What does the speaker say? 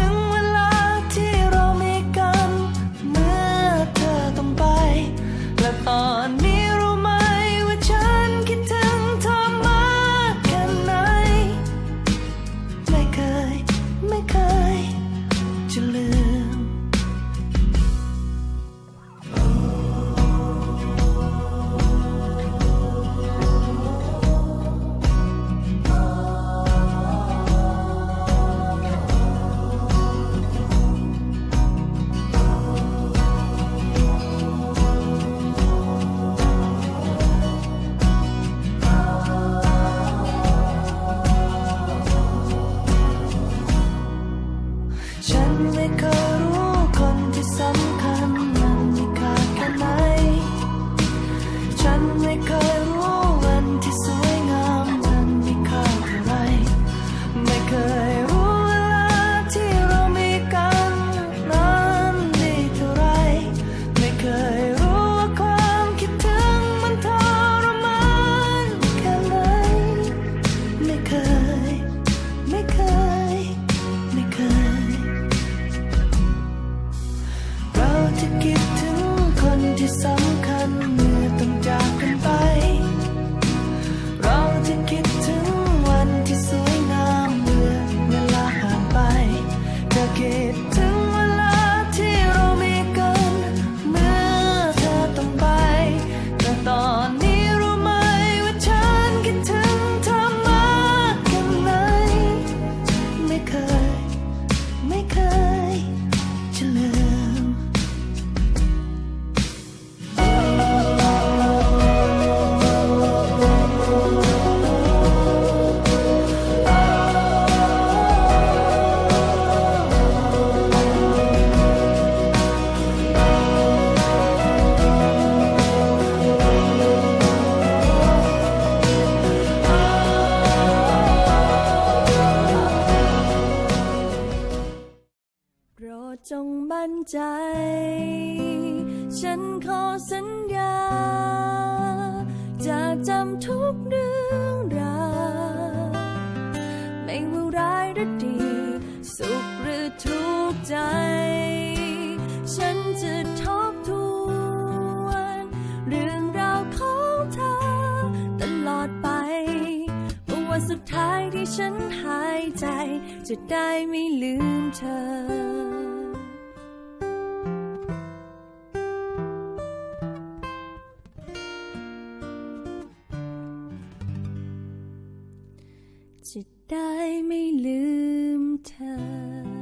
ง ฉั ดจงมั่นใจ ฉันขอสัญญา จะจำทุกเรื่องราวไม่ว่าร้ายหรือดี สุขหรือทุกข์ใจ ฉันจะทบทวน เรื่องราวของเธอ ตลอดไปเมื่อวันสุดท้ายที่ฉันหายใจ จะได้ไม่ลืมเธอ จะได้ไม่ลืมเธอ